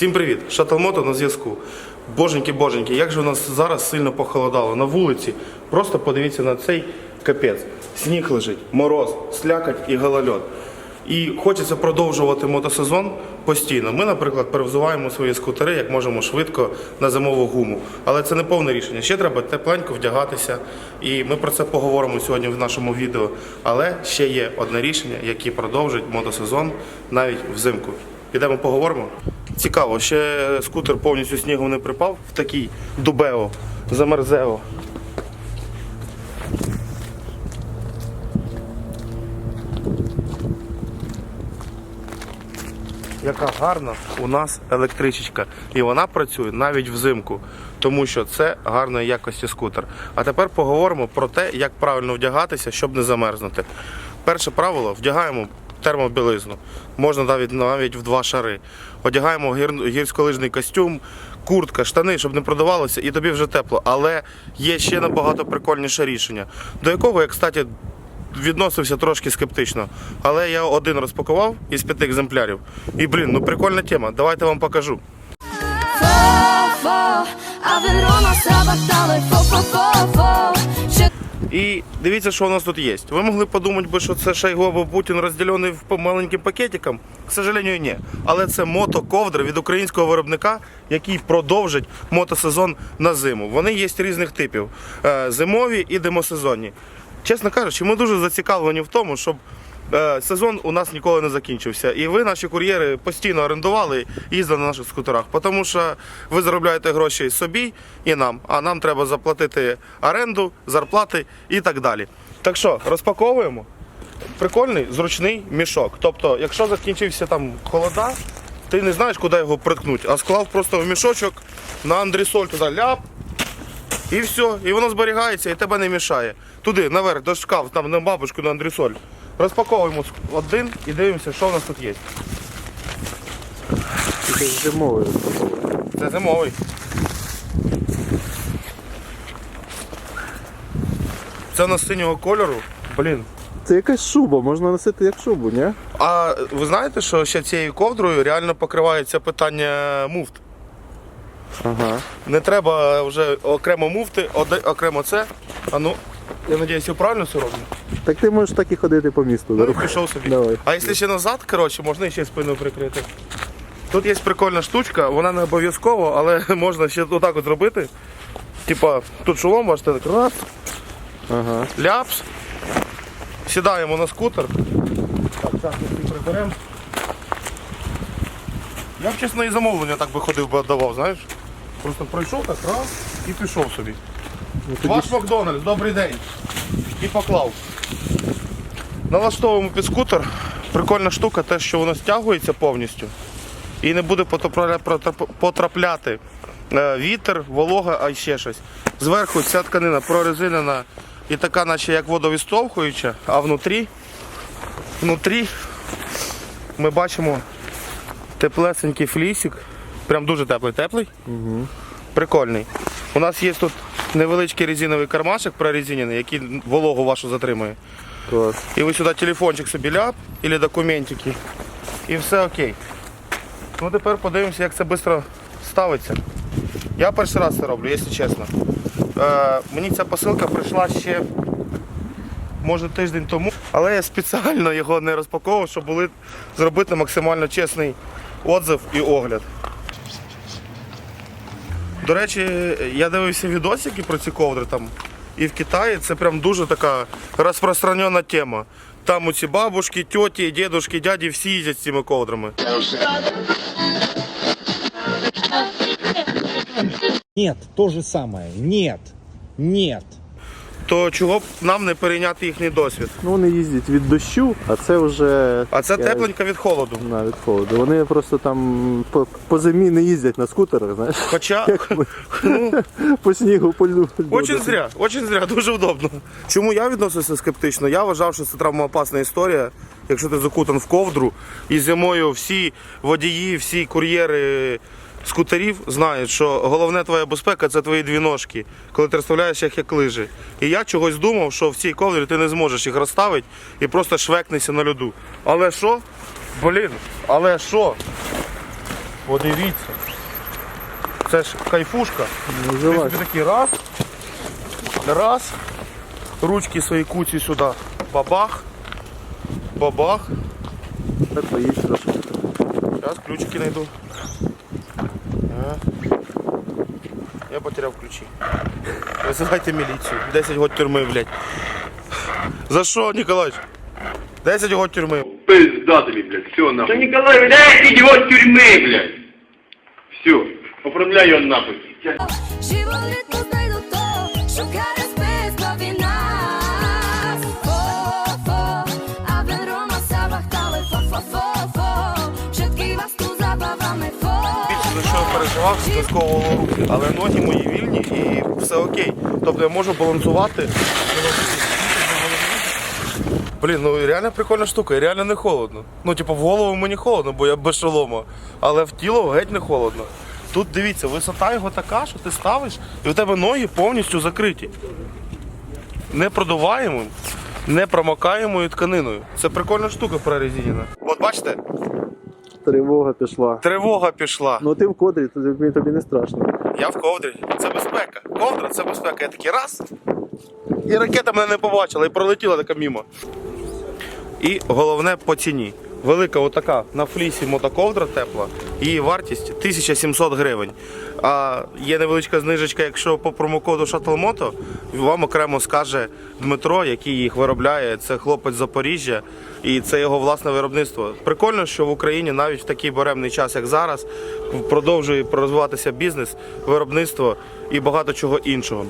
Всім привіт! Шатлмото на зв'язку. Боженьки, боженьки, як же у нас зараз сильно похолодало на вулиці. Просто подивіться на цей капець. Сніг лежить, мороз, слякоть і голольот. І хочеться продовжувати мотосезон постійно. Ми, наприклад, перевзуваємо свої скутери як можемо швидко на зимову гуму. Але це не повне рішення. Ще треба тепленько вдягатися. І ми про це поговоримо сьогодні в нашому відео. Але ще є одне рішення, яке продовжить мотосезон навіть взимку. Підемо поговоримо. Цікаво, ще скутер повністю снігом не припав в такий дубео, замерзео. Яка гарна у нас електричечка. І вона працює навіть взимку, тому що це гарної якості скутер. А тепер поговоримо про те, як правильно вдягатися, щоб не замерзнути. Перше правило вдягаємо термобілизну. Можна навіть навіть в два шари. Одягаємо гір- гірськолижний костюм, куртка, штани, щоб не продавалося, і тобі вже тепло. Але є ще набагато прикольніше рішення, до якого я, кстати, відносився трошки скептично. Але я один розпакував із п'яти екземплярів. І блін, ну прикольна тема. Давайте вам покажу. Фо, Аверона сабатали, фо, фо, фо, фо. Ще І дивіться, що у нас тут є. Ви могли подумати, би, що це Шайго або Путін розділений маленьким пакетикам. К сожалению, ні. Але це мотоковдра від українського виробника, який продовжить мотосезон на зиму. Вони є різних типів: е, зимові і демосезонні. Чесно кажучи, ми дуже зацікавлені в тому, щоб сезон у нас ніколи не закінчився. І ви, наші кур'єри, постійно орендували і їздили на наших скутерах, тому що ви заробляєте гроші собі і нам, а нам треба заплатити оренду, зарплати і так далі. Так що, розпаковуємо. Прикольний, зручний мішок. Тобто, якщо закінчився там холода, ти не знаєш, куди його приткнути, а склав просто в мішочок на андресоль туди ляп, і все, і воно зберігається і тебе не мішає. Туди, наверх, до шкаф, там на бабушку на андресоль. Розпаковуємо один і дивимося, що у нас тут є. Тільки зимовою. Це зимовий. Це у нас синього кольору. Блін. Це якась шуба, можна носити як шубу, ні? А ви знаєте, що ще цією ковдрою реально покривається питання муфт? Ага. Не треба вже окремо муфти, окремо це. А ну, я сподіваюся, я правильно все роблю. Так ти можеш так і ходити по місту. Ну, дорогою. пішов собі. Давай. А якщо ще назад, коротше, можна ще спину прикрити. Тут є прикольна штучка, вона не обов'язково, але можна ще отак от зробити. Типа, тут шолом, бачите, так раз, Ага. ляпс. Сідаємо на скутер. Так, зараз ми всі приберемо. Я б чесно і замовлення так би ходив би віддавав, знаєш. Просто пройшов так раз і пішов собі. Ну, тоді Ваш Макдональдс, добрий день. І поклав. Налаштовуємо під скутер. Прикольна штука, те, що воно стягується повністю. І не буде потрапляти е, вітер, волога, а ще щось. Зверху ця тканина прорезинена і така, наче як водовідштовхуюча, а внутрі, внутрі ми бачимо теплесенький флісик. Прям дуже теплий, теплий. Прикольний. У нас є тут невеличкий резиновий кармашек прорезинений, який вологу вашу затримує. Клас. І ви сюди телефончик собі ляп, або документики. І все окей. Ну тепер подивимося, як це швидко ставиться. Я перший раз це роблю, якщо чесно. Е, мені ця посилка прийшла ще може тиждень тому, але я спеціально його не розпаковував, щоб були, зробити максимально чесний отзив і огляд. До речі, я дивився відосики про ці ковдри там. І в Китаї це прям дуже така розпространена тема. Там у ці бабушки, тьоті, дідушки, дяді всі їздять з цими ковдрами. Нет, то же самое. Нет. Нет. То чого б нам не перейняти їхній досвід? Ну вони їздять від дощу, а це вже. А це таке, тепленько від холоду. На, від холоду. Вони просто там по, по зимі не їздять на скутерах, знаєш. Хоча Як ми по снігу по льду. Очень зря, очень зря, дуже удобно. Чому я відносився скептично? Я вважав, що це травмоопасна історія. Якщо ти закутан в ковдру, і зимою всі водії, всі кур'єри скутерів знають, що головне твоя безпека це твої дві ножки, коли ти розставляєш їх як лижі. І я чогось думав, що в цій ковдрі ти не зможеш їх розставити і просто швекнешся на льоду. Але що? Блін, але що? Подивіться. Це ж кайфушка. Ну, Ти собі такий раз. Раз. Ручки свої куці сюди. Бабах. Бабах. Зараз ключики знайду. А. Я потеряв ключі. Визивайте міліцію. 10 год тюрми, блядь. За що, Ніколач? 10 год тюрми. Пизда тобі, блядь, все нахуй. Та Николай, блядь, иди тюрми, тюрьмы, блядь. Все, оформляй його нахуй. Живо ритм знайду то, що переживав, це сковувало руки, але ноги мої вільні і все окей. Тобто я можу балансувати. Блін, ну реально прикольна штука, і реально не холодно. Ну, типу, в голову мені холодно, бо я без шолома, але в тіло геть не холодно. Тут дивіться, висота його така, що ти ставиш, і у тебе ноги повністю закриті. Не продуваємою, не промокаємою тканиною. Це прикольна штука прорезинена. От бачите, Тривога пішла. тривога пішла. Ну ти в кодрі, тобі, тобі не страшно. Я в ковдрі. Це безпека. Ковдра це безпека. Я такий раз. І ракета мене не побачила і пролетіла така мімо. І головне по ціні. Велика отака на флісі мотоковдра тепла. Її вартість 1700 гривень. А є невеличка знижечка, якщо по промокоду ShuttleMoto, вам окремо скаже Дмитро, який їх виробляє. Це хлопець Запоріжжя, і це його власне виробництво. Прикольно, що в Україні навіть в такий буремний час, як зараз, продовжує розвиватися бізнес, виробництво і багато чого іншого.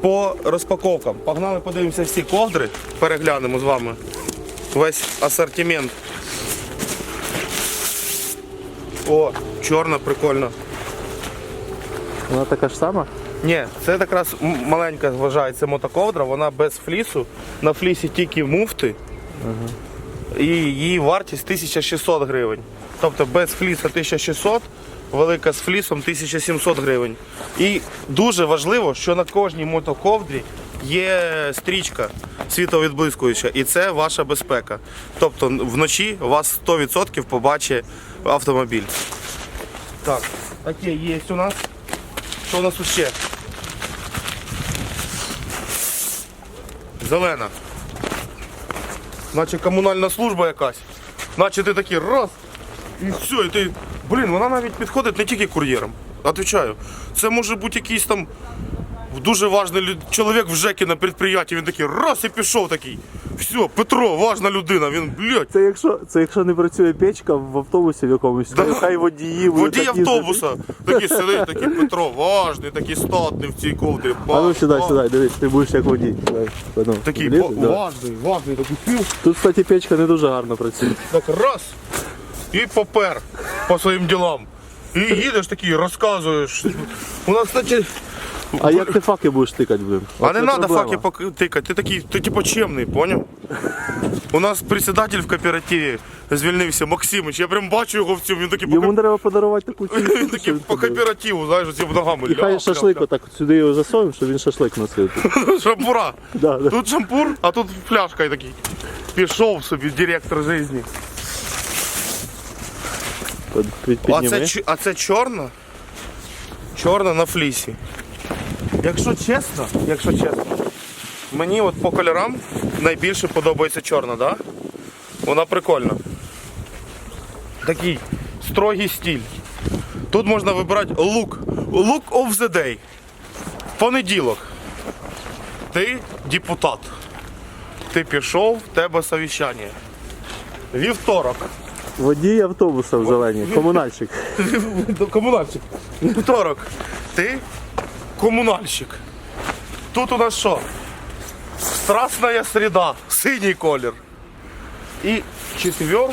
По розпаковкам. Погнали, подивимося всі ковдри, переглянемо з вами весь асортимент. О, чорна, прикольна. Вона така ж сама? Ні, це якраз маленька вважається мотоковдра, вона без флісу. На флісі тільки муфти. І її вартість 1600 гривень. Тобто без фліса 1600, велика з флісом 1700 гривень. І дуже важливо, що на кожній мотоковдрі є стрічка світовідблискуюча, і це ваша безпека. Тобто вночі вас 100% побачить автомобіль. Так, таке є у нас. Що у нас ще? Зелена. Наче комунальна служба якась. Наче ти такий раз. І все, і ти. Блін, вона навіть підходить не тільки кур'єрам. Отвечаю. Це може бути якийсь там дуже важний люд... чоловік в ЖЕКі на підприємстві. Він такий раз і пішов такий. Все, Петро, важна людина. Він, блядь, Це якщо, це якщо не працює печка в автобусі в якомусь, Да. то хай водії водій так їздити. автобуса. Такий сидить, такий Петро, важний, такий статний в цій ковдрі. А ну сідай, сідай, дивись, ти будеш як водій. Ну, Такий вліз, ва- да. важний, важний, такий філ. Тут, кстати, печка не дуже гарно працює. Так раз і попер по своїм ділам. І їдеш такий, розказуєш. У нас, кстати, А як ти факи будеш тикати, блин? а не треба факи пок- тикати. Ти такий, ти типу чемний, поняв? У нас председатель в кооперативі звільнився, Максимич. Я прям бачу його в цьому. Він такий по, Йому треба подарувати таку він такий по кооперативу, знаєш, оці ногами. І хай ляп, шашлик ляп, отак сюди його засовуємо, щоб він шашлик носив. Шампура. Да, да. Тут шампур, а тут пляшка і такий. Пішов собі директор. Під- під- А Підніми. це, чо- а це чорна? Чорна на флісі. Якщо чесно, якщо чесно, мені от по кольорам найбільше подобається чорна, да? Вона прикольна. Такий строгий стиль. Тут можна вибирати лук. Look of the day. Понеділок. Ти депутат. Ти пішов, в тебе совіщання. Вівторок. Водій автобуса в зеленій, комунальщик. До комунальщик. Вівторок. Ти комунальщик. Тут у нас що? Страсна середа, синій колір. І четвер,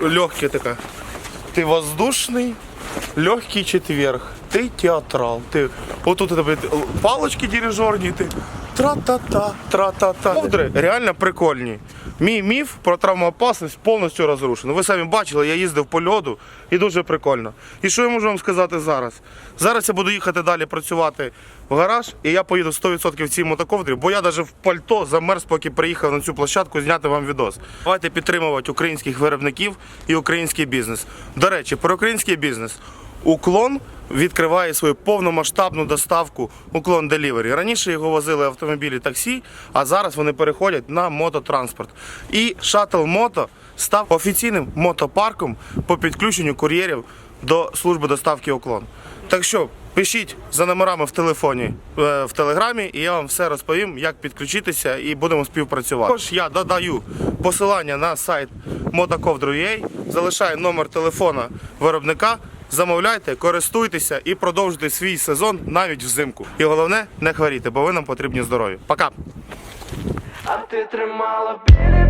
легкий така. Ти воздушний, легкий четверг. Ти театрал. Ти, отут палочки дирижерні, ти Тра-та-та, тра-та-та. Ковдри реально прикольні. Мій міф про травмоопасність повністю розрушений. Ви самі бачили, я їздив по льоду і дуже прикольно. І що я можу вам сказати зараз? Зараз я буду їхати далі працювати в гараж, і я поїду 100% в цій мотоковдрі, бо я навіть в пальто замерз, поки приїхав на цю площадку зняти вам відос. Давайте підтримувати українських виробників і український бізнес. До речі, про український бізнес. Уклон відкриває свою повномасштабну доставку Уклон Делівері. Раніше його возили автомобілі таксі, а зараз вони переходять на мототранспорт. І шатл мото став офіційним мотопарком по підключенню кур'єрів до служби доставки Уклон. Так що пишіть за номерами в телефоні е, в телеграмі, і я вам все розповім, як підключитися, і будемо співпрацювати. Також я додаю посилання на сайт motokovdru.ua, залишаю номер телефона виробника. Замовляйте, користуйтеся і продовжуйте свій сезон навіть взимку. І головне, не хворійте, бо ви нам потрібні здоров'я. Пока! А ти тримала біля